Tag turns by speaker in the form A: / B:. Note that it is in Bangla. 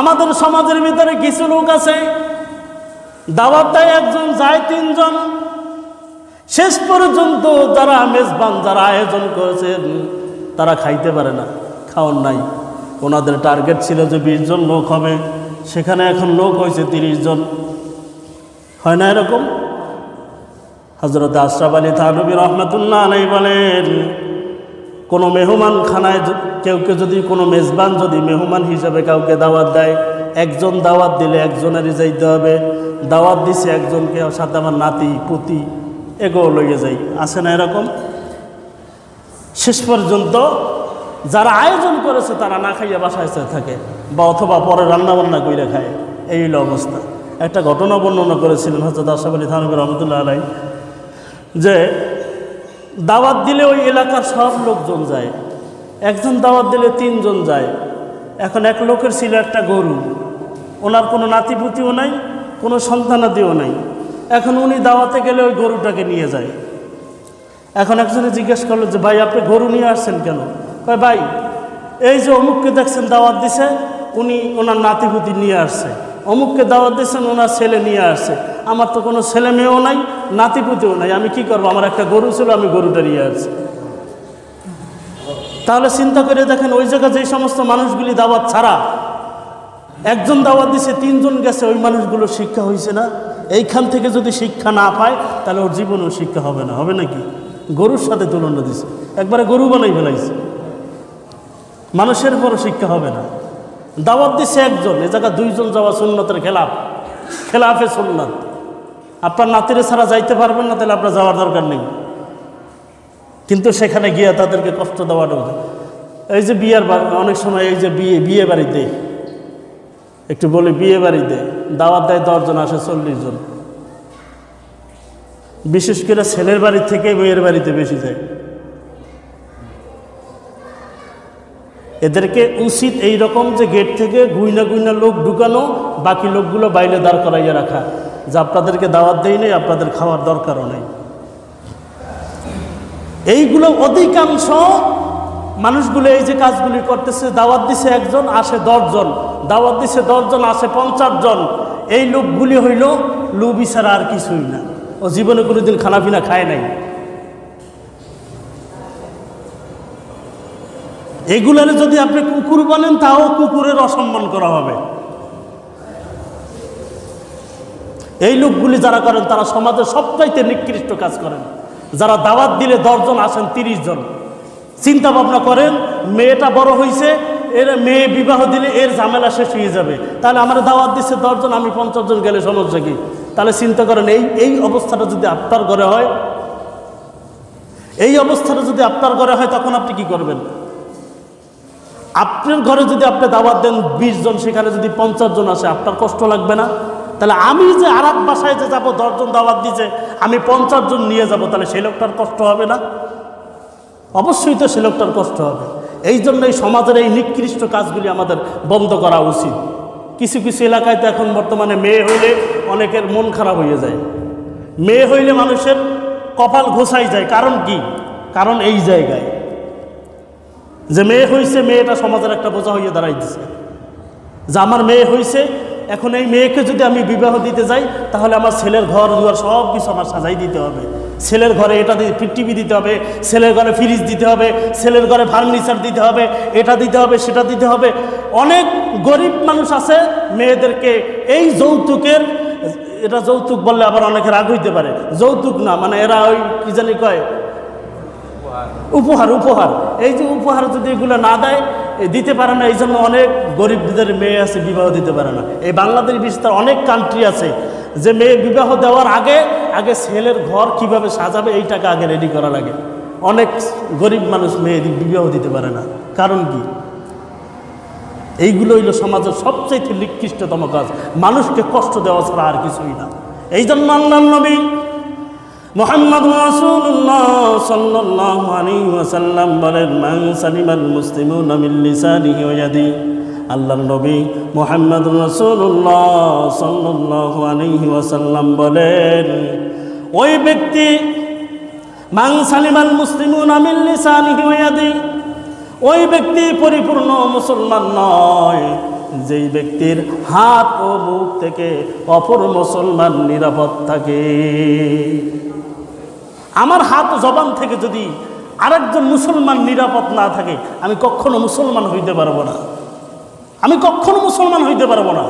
A: আমাদের সমাজের ভিতরে কিছু লোক আছে, দাওয়াত দেয় একজন যায় তিনজন। শেষ পর্যন্ত যারা মেজবান, যারা আয়োজন করেছেন তারা খাইতে পারে না, খাওয়ার নাই। ওনাদের টার্গেট ছিল যে বিশ জন লোক হবে, সেখানে এখন লোক হয়েছে তিরিশ জন। হয় না এরকম? হজরত আশরাফ আলী থানবী রহমতুল্লাহ আলাই বলেন কোনো মেহমান খানায় য- কেউ কেউ যদি কোনো মেজবান যদি মেহমান হিসাবে কাউকে দাওয়াত দেয়, একজন দাওয়াত দিলে একজনেরই যাইতে হবে। দাওয়াত দিছে একজনকে, সাথে আমার নাতি, পুতি এগো লইয়ে যাই। আছে না এরকম? শেষ পর্যন্ত যারা আয়োজন করেছে তারা না খাইয়া বাসায় থাকে বা অথবা পরে রান্না বান্না করে খায়। এই হলো অবস্থা। একটা ঘটনা বর্ণনা করেছিলেন হজরত আশাফ আলী রহমতুল্লাহ আলাই যে দাওয়াত দিলে ওই এলাকার সব লোকজন যায়। একজন দাওয়াত দিলে তিনজন যায়। এখন এক লোকের ছিল একটা গরু। ওনার কোনো নাতিপুতিও নাই, কোনো সন্তানাদিও নাই। এখন উনি দাওয়াতে গেলে ওই গরুটাকে নিয়ে যায়। এখন একজনে জিজ্ঞেস করল যে, ভাই, আপনি গরু নিয়ে আসছেন কেন? কয়, ভাই, এই যে অমুককে দেখছেন দাওয়াত দিছে, উনি ওনার নাতিপুতি নিয়ে আসছে। অমুককে দাওয়াত দিচ্ছেন ওনার ছেলে নিয়ে আসছে। আমার তো কোনো ছেলে মেয়েও নাই, নাতিপুতিও নাই। আমি কি করব? আমার একটা গরু ছিল, আমি গরুটা নিয়ে আসছি। তাহলে চিন্তা করে দেখেন, ওই জায়গায় যে সমস্ত মানুষগুলি দাওয়াত ছাড়া, একজন দাওয়াত দিছে, তিনজন গেছে, ওই মানুষগুলো শিক্ষা হয়েছে না। এইখান থেকে যদি শিক্ষা না পায়, তাহলে ওর জীবনেও শিক্ষা হবে না। হবে নাকি? গরুর সাথে তুলনা দিছে। একবারে গরু বানাই ফেলাইছে। মানুষের পরও শিক্ষা হবে না। দাওয়াত দিছে একজন, এ জায়গা দুইজন যাওয়া সুন্নতের খেলাফ। খেলাফে সুন্নত। আপনার নাতিরে ছাড়া যাইতে পারবেন না, তাহলে আপনার যাওয়ার দরকার নেই। কিন্তু সেখানে গিয়ে তাদেরকে কষ্ট দেওয়াটা। এই যে বিয়ের অনেক সময় এই যে বিয়ে বিয়ে বাড়িতে, একটু বলি বিয়ে বাড়িতে, দাওয়াত দেয় দশজন, আসে চল্লিশ জন। বিশেষ করে ছেলের বাড়ি থেকে মেয়ের বাড়িতে বেশি যায়। এদেরকে উচিত এই রকম যে গেট থেকে গুইনা গুইনা লোক ঢুকানো, বাকি লোকগুলো বাইরে দাঁড় করাইয়া রাখা, যে আপনাদেরকে দাওয়াত দেই নেই, আপনাদের খাওয়ার দরকারও নেই। এইগুলো অধিকাংশ মানুষগুলো এই যে কাজগুলি করতেছে, দাওয়াত দিছে একজন, আসে দশজন। দাওয়াত দিছে দশজন, আসে পঞ্চাশ জন এই লোকগুলি হইল লুবি ছাড়া আর কিছুই না। ও জীবনে কোনোদিন খানাপিনা খায় নাই। এগুলার যদি আপনি কুকুর বলেন, তাও কুকুরের অসম্মান করা হবে। এই লোকগুলি যারা করেন, তারা সমাজের সবচাইতে নিকৃষ্ট কাজ করেন। যারা দাওয়াত দিলে দশজন আসেন, তিরিশ জন। চিন্তা ভাবনা করেন, মেয়েটা বড় হয়েছে এর মেয়ে বিবাহ দিলে এর ঝামেলা শেষ হয়ে যাবে। তাহলে আমার দাওয়াত দিচ্ছে দশজন, আমি পঞ্চাশ জন গেলে সমস্যা কি? তাহলে চিন্তা করেন, এই এই অবস্থাটা যদি আপনার ঘরে হয়, এই অবস্থাটা যদি আপনার ঘরে হয়, তখন আপনি কি করবেন? আপনার ঘরে যদি আপনি দাওয়াত দেন বিশ জন, সেখানে যদি পঞ্চাশ জন আসে, আপনার কষ্ট লাগবে না? তাহলে আমি যে আর এক বাসায় যে যাব দশজন দাওয়াত দিছে, আমি পঞ্চাশ জন নিয়ে যাব, তাহলে সেই লোকটার কষ্ট হবে না? অবশ্যই তো সে লোকটার কষ্ট হবে। এই জন্য এই সমাজের এই নিকৃষ্ট কাজগুলি আমাদের বন্ধ করা উচিত। কিছু কিছু এলাকায় তো এখন বর্তমানে মেয়ে হইলে অনেকের মন খারাপ হয়ে যায়। মেয়ে হইলে মানুষের কপাল ঘোষাই যায়। কারণ কি? কারণ এই জায়গায় যে মেয়ে হয়েছে মেয়েটা সমাজের একটা বোঝা হয়ে দাঁড়াইতেছে। যে আমার মেয়ে হয়েছে এখন এই মেয়েকে যদি আমি বিবাহ দিতে যাই, তাহলে আমার ছেলের ঘর, দুয়ার সব কিছু আমার সাজাই দিতে হবে। ছেলের ঘরে এটা টিভি দিতে হবে, ছেলের ঘরে ফ্রিজ দিতে হবে, ছেলের ঘরে ফার্নিচার দিতে হবে, এটা দিতে হবে, সেটা দিতে হবে। অনেক গরিব মানুষ আছে, মেয়েদেরকে এই যৌতুকের, এটা যৌতুক বললে আবার অনেকে রাগ হইতে পারে। যৌতুক না মানে এরা ওই কি জানি কয় উপহার। উপহার এই যে উপহার যদি এগুলো না দেয় দিতে পারে না এই জন্য অনেক গরিবদের মেয়ে আছে, বিবাহ দিতে পারে না। এই বাংলাদেশ বিস্তার অনেক কান্ট্রি আছে, যে মেয়ে বিবাহ দেওয়ার আগে আগে ছেলের ঘর কীভাবে সাজাবে, এই টাকা আগে রেডি করা লাগে অনেক গরিব মানুষ মেয়ে বিবাহ দিতে পারে না। কারণ কি? এইগুলো হইল সমাজের সবচাইতে নিকৃষ্টতম কাজ। মানুষকে কষ্ট দেওয়া ছাড়া আর কিছুই না। এই জন্য আল্লাহ নবী মোহাম্মদ রাসূলুল্লাহ সাল্লাল্লাহু আলাইহি ওয়াসাল্লাম বলেন, মান সালিমাল মুসলিমুনা মিন লিসানিহি ওয়া ইয়াদি। আল্লাহর নবী মোহাম্মদ রাসূলুল্লাহ সাল্লাল্লাহু আলাইহি ওয়াসাল্লাম বলেন, ওই ব্যক্তি, মান সালিমাল মুসলিমুনা মিন লিসানিহি ওয়া ইয়াদি, ওই ব্যক্তি পরিপূর্ণ মুসলমান নয়। যেই ব্যক্তির হাত ও মুখ থেকে অপর মুসলমান নিরাপদ থাকে। আমার হাত জবান থেকে যদি আরেকজন মুসলমান নিরাপদ না থাকে, আমি কখনো মুসলমান হইতে পারব না। আমি কখনো মুসলমান হইতে পারব না।